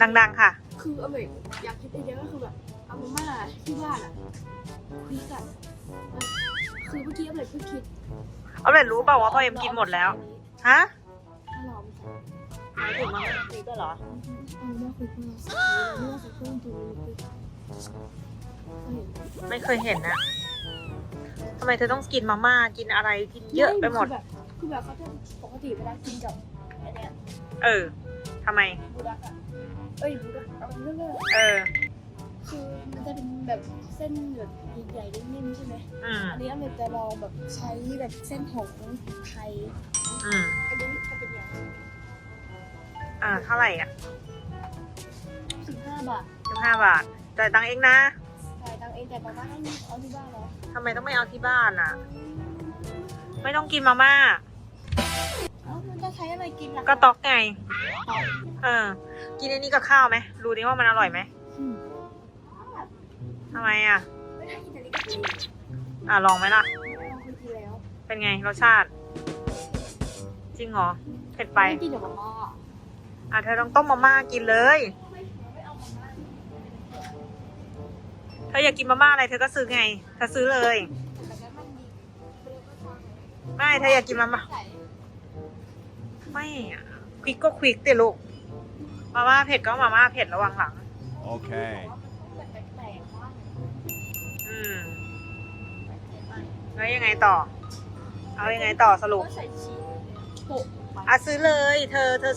ดัง ๆ ค่ะ คืออเมริกอยากคิดไอเดียก็คือแบบเอามาม่าที่บ้านอะคุยกันคือเมื่อกี้อเมริกเพิ่งคิดเอาเลยรู้เปล่าว่าพ่อเอ็มกินหมดแล้ว ฮะถ้าเราไม่ใส่หมายถึงมาม่าคุยก็เหรอ เอามาคุยกันเอามาใส่เครื่องตัวนี้คุยไม่เคยเห็นนะทำไมเธอต้องกินมาม่า กินอะไร กินเยอะไปหมด คือแบบคือแบบเขาจะปกติเวลากินกับไอเนี้ยเออทำไม บูดักอะ เอ้ยบูดักเอาเรื่องเลยเออ คือมันจะเป็นแบบเส้นแบบใหญ่ๆนิ่มๆใช่ไหมอืม อันนี้อเมริกจะลองแบบใช้แบบเส้นของไทยอืม อันนี้จะเป็นอย่างอ่า เท่าไหร่อะสิบห้าบาทสิบห้าบาทจ่ายตังค์เองนะ จ่ายตังค์เองแต่มาม่าให้เอาที่บ้านแล้วทำไมต้องไม่เอาที่บ้านอะ ไม่ต้องกินมาม่า เอ้ามันจะใช้อะไรกินล่ะก็ต๊อกไง เออ กินอ้นี่กับข้าวไหมรู้ดิว่ามันอร่อยไหมทำไมอะไม่ได้กินแต่นี้ก็กินอะลองไหมล่ะ เป็นไงรสชาติ จริงเหรอเผ็ดไปไม่กินแต่มาม่าอะเธอต้องต้มมาม่ากินเลย เธออยากกินมาม่าอะไรเธอก็ซื้อไงเธอซื้อเลย ไม่เธออยากกินมาม่าไม่อะควิกก็ควิกเดี๋ยวลูก มาม่าเผ็ดก็มาม่าเผ็ดระวังหลัง Okay. ว่ามันแบบแปลกๆมากอืม แล้วยังไงต่อ เอายังไงต่อสรุปก็ใส่ชีสโปะลงไปอะซื้อเลย เธอเธอ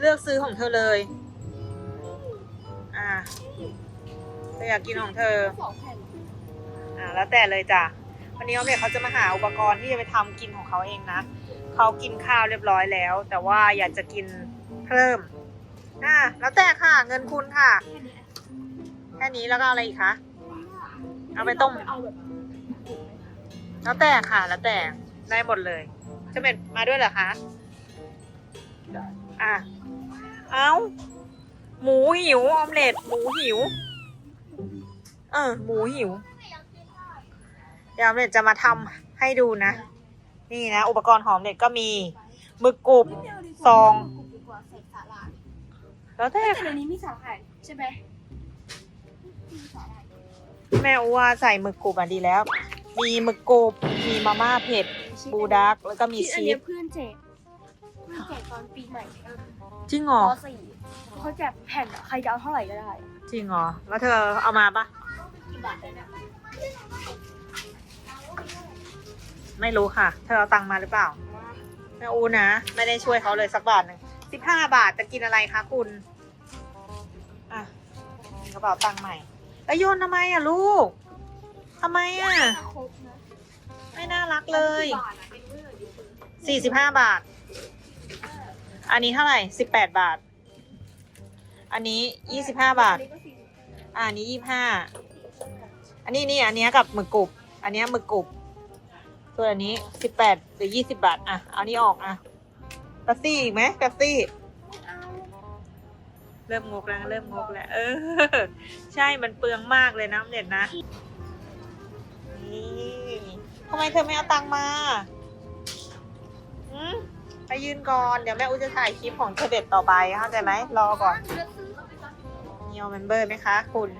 เลือกซื้อของเธอเลย อะเธออยากกินของเธอ สองแผ่นอ่าแล้วแต่เลยจ้ะวันนี้ออมเล็ตเขาจะมาหาอุปกรณ์ที่จะไปทำกินของเขาเองนะเขากินข้าวเรียบร้อยแล้ว แต่ว่าอยากจะกินเพิ่ม อ่าแล้วแต่ค่ะ เงินคุณค่ะแค่นี้แค่นี้แล้วก็อะไรอีกคะ เอาไปต้ม เอาแบบแล้วแต่ค่ะ แล้วแต่ ได้หมดเลยเจะเป็นมาด้วยเหรอคะ อะ เอาหมูหิวออมเล็ตหมูหิว เออ หมูหิว เดี๋ยวออมเล็ตจะมาทำให้ดูนะ นี่นะ อุปกรณ์หอมเล็ตก็มีหมึกกรุบไม่เอาดีกว่าซอง แล้วแต่แต่ในนี้มีสาหร่ายใช่ไหมมีสาหร่ายแม่อูว่าใส่หมึกกรุบอะดีแล้ว มีหมึกกรุบมีมาม่าเผ็ดบูดัก แล้วก็มีอันชีเนี้สยเพื่อนแจกเพื่อนแจกตอนปีใหม่เออจริงเหรอปสี่เขาแจกแผ่นอะใครจะเอาเท่าไหร่ก็ได้จริงเหรอแล้วเธอเอามาปะกี่บาทเลยนะไม่รู้ค่ะ เธอเอาตังค์มาหรือเปล่าแม่อูนะ ไม่ได้ช่วยเขาเลยสักบาทหนึ่ง สิบห้าบาทจะกินอะไรคะคุณ อะกระเป๋าตังค์ใหม่ แล้วโยนทำไมอะลูกทำไมอะ ครบนะไม่น่ารักเลยกี่บาทอะเป็นเมื่อเดียวสี่สิบห้าบาท อันนี้เท่าไหร่สิบแปดบาท อันนี้ยี่สิบห้าบาท อันนี้ก็สี่สิบอ่าอันนี้ยี่ห้า อันนี้นี่อันเนี้ยกับหมึกกรุบ อันเนี้ยหมึกกรุบ ส่วนอันนี้สิบแปดหรือยี่สิบาท อะ เอานี้ออกอะ แป๊บซี่อีกไหมแป๊บซี่เอาเริ่มงกแล้วเริ่มงกแล้ว เออ ใช่มันเปลืองมากเลยนะเน็ตนะนี่ทำไมเธอไม่เอาตังค์มาอืมไปยืนก่อน เดี๋ยวแม่อุ้ยจะถ่ายคลิปของเธอเด็ดต่อไปเข้าใจไหมรอก่อนจะซื้อเอาไปก่อนมีเอาเมมเบอร์ไหมคะ คุณ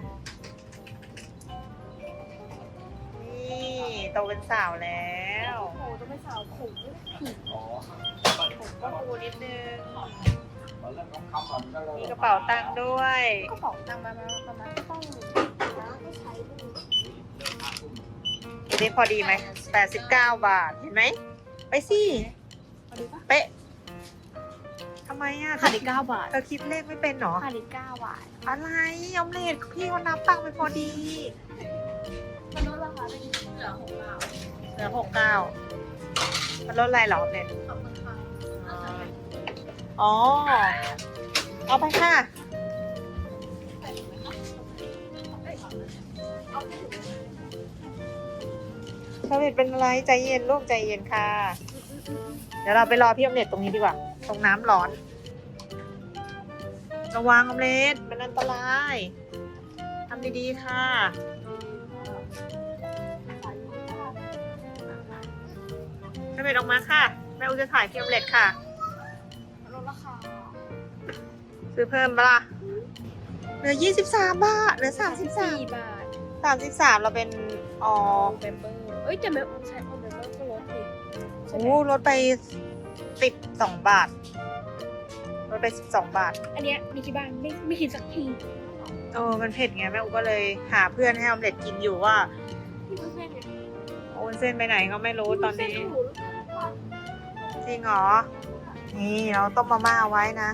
นี่โตเป็นสาวแล้ว โอ้โหจะไม่สาวผมไม่ได้ผิดผมก็ฟูนิดนึงมีกระเป๋าตังค์ด้วยกระเป๋าตังค์มามาประมาณต้องแล้วก็ใช้ด้วยอันนี้พอดีไหมแปดสิบเก้าบาท เห็นไหม ไปสิเอาดีปะเป๊ะทำไมอะขาดอีกเก้าบาทเธอคิดเลขไม่เป็นเหรอ ขาดอีกเก้าบาทอะไรยอมเลทพี่เขานับตังค์ไปพอดี มันลดราคาเป็นเหลือหกบาท เหลือหกเก้ามันลดอะไรเหรอเนี่ยขอบคุณค่ะอ๋อ เอาไปค่ะเอาไปถึงเชาเวตเป็นอะไร ใจเย็นลูกใจเย็นค่ะ เดี๋ยวเราไปรอพี่ออมเล็ตตรงนี้ดีกว่า ตรงน้ำร้อน ระวังออมเล็ตมันอันตรายทำดีๆค่ะ เชาเวตออกมาค่ะ แม่อูจะถ่ายพี่ออมเล็ตค่ะ ลดราคาซื้อเพิ่มปะล่ะเหลือยี่สิบสามบาทเหลือสามสิบสามบาทสามสิบสามเราเป็นอ๋อเมมเบอร์เอ้ยแต่เมมใช้ออเมมเบอร์ก็ลดดิใช่ไหมโอ้ลดไปสิบสองบาทลดไปสิบสองบาท อันเนี้ยมีที่บ้านไม่ไม่กินสักทีเออมันเผ็ดไงแม่อูก็เลยหาเพื่อนให้ออมเล็ตกินอยู่ว่า ที่เพื่อนเนี่ยโอนเส้นไปไหนก็ไม่รู้ตอนนี้ที่เพื่โอ้โหจ ริงเหรอ นี่เราต้มมาม่าไว้นะ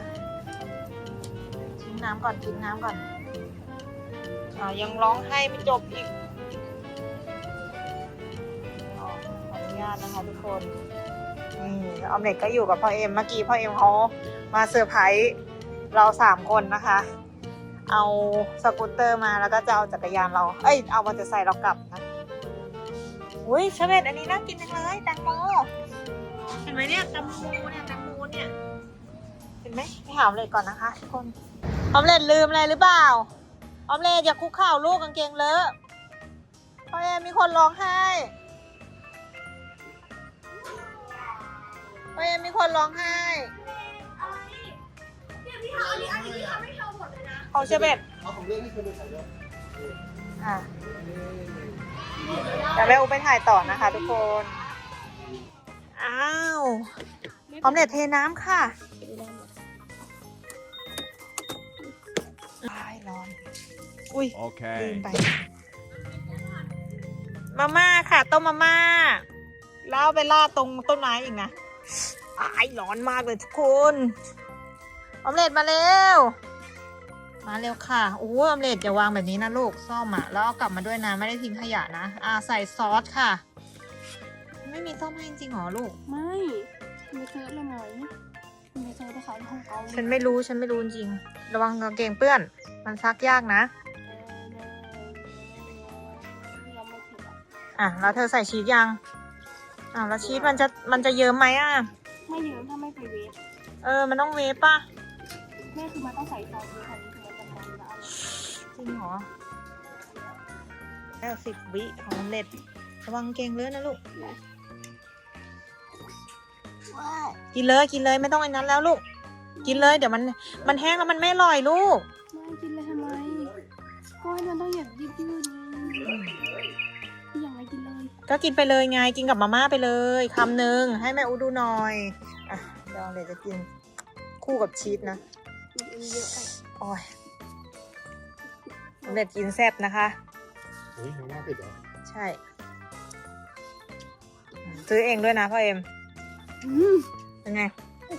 ทิ้งน้ำก่อนทิ้งน้ำก่อนอ่ายังร้องไห้ไม่จบอีกขออนุญาตนะคะทุกคนนี่ออมเล็ตก็อยู่กับพ่อเอ็มเมื่อกี้พ่อเอ็มเขามาเซอร์ไพรส์เราสามคนนะคะ เอาสกูตเตอร์มาแล้วก็จะเอาจักรยานเรา เอ้ย เอามอเตอร์ไซค์เรากลับนะ อุ้ยเชเวตอันนี้น่ากินจังเลยแตงโม เห็นไหมเนี่ยแตงโมเนี่ยแตงโมเนี่ยเห็นไหมไปหาออมเล็ตก่อนนะคะทุกคนออมเล็ตลืมอะไรหรือเปล่าออมเล็ตอย่าคุกเข่าลูกกางเกงเลอะพ่อเอ็มมีคนร้องไห้พ่อเอ็มมีคนร้องไห้เนี่ยพี่ทำอันนี้อันนี้พี่ทำให้เธอหมดเลยนะของเชเวตเอาของเล่นที่เคยไปใส่ด้วยอะเดี๋ยวแม่อูไปถ่ายต่อนะคะทุกคน อ้าวออมเล็ตเทน้ำค่ะอ้ายร้อน อุ้ย ลืม Okay. ไป มาม่าค่ะ ต้มมาม่า แล้วเอาไปราดตรงต้นไม้อีกนะอายร้อนมากเลยทุกคนออมเล็ตมาเร็ว มาเร็วค่ะโอ้ออมเล็ตอย่าวางแบบนี้นะลูกซ่อมอะแล้วเอากลับมาด้วยนะ ไม่ได้ทิ้งขยะนะ อ่าใส่ซอสค่ะ ไม่มีซ่อมให้จริงๆหรอลูก ไม่ทำไมเซิร์ชละหน่อยทำไมเซิร์ชไปขายที่ฮ่องกงฉันไม่รู้ฉันไม่รู้จริง ระวังกางเกงเปื้อน มันซักยากนะเราไม่ผิดอะอะแล้วเธอใส่ชีสยัง อะแล้วชีสมันจะมันจะเยิ้มไหมอะ ไม่เยอะถ้าไม่ไปเวฟ เออมันต้องเวฟป่ะ แม่คือมันต้องใส่ซอสเยอะค่ะนี่คือมันจะทำแล้วจริงเหรอแล้วสิบวิของออมเล็ตระวังเกงเลือดนะลูก กินเลยกินเลยไม่ต้องไอ้นั้นแล้วลูก กินเลยเดี๋ยวมันมันแห้งแล้วมันไม่อร่อยลูกไม่กินเลยทำไมก็ให้มันต้องอย่างยืดยืดอย่างไรกินเลย ก็กินไปเลยไงกินกับมาม่าไปเลยคำหนึ่งให้แม่อูดูหน่อยอะเดี๋ยวออมเล็ตจะกินคู่กับชีสนะมันเยอะไปโอ้ยออมเล็ตกินแซ่บนะคะเฮ้ยมาม่าเผ็ดเหรอใช่ ซื้อเองด้วยนะพ่อเอ็มอืม เป็นไง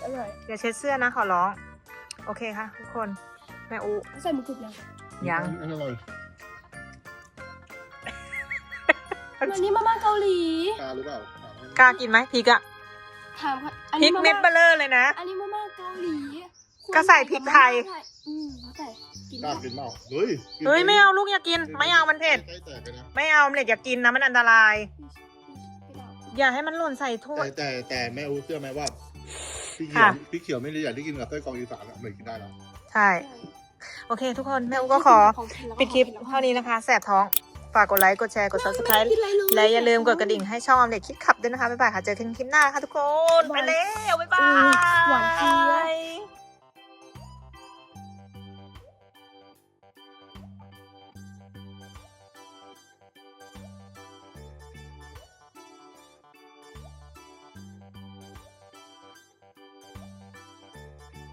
อร่อยอย่าเช็ดเสื้อนะขอร้อง โอเคค่ะ ทุกคน แม่อูใส่หมูกรุบยังยัง อันอร่อยอันนี้มาม่าเกาหลี ปลาหรือเปล่ากล้ากินไหมพริกอะถามค่ะอันพรินี้กมาเม็ดเบลม่าเลอร์เลยนะ อันนี้มาม่าเกาหลีควรก็ใส่พริกไทยใส่อืมแล้วแต่กินกล้าได้กินเปล่าเฮ้ยกินเฮ้ยไม่เอาลูกอย่ากิน ไม่เอามันเผ็ด ใกล้แตกเลยนะไม่เอาเล็ดอย่ากินนะมันอันตราย ไม่เอา อย่าให้มันหล่นใส่ถ้วแต่ยแต่แต่แม่อูเชื่อไหมว่าพี่เขียวค่ะ พี่เขียวไม่ได้อยากได้กินกับไส้กรองอีสานอะไม่กินได้หรอกใช่ โอเค ทุกคนแม่อูก็ขอปิดคลิปเท่านี้นะคะ แสบท้อง ฝากกดไลค์กดแชร์กด subscribe และอย่าลืมกดกระดิ่งให้ช่องออมเล็ตคิดขับด้วยนะคะ บ๊ายบายค่ะ เจอกันคลิปหน้าค่ะทุกคน ไปแล้ว บ๊ายบายหวานเจี๊ยบ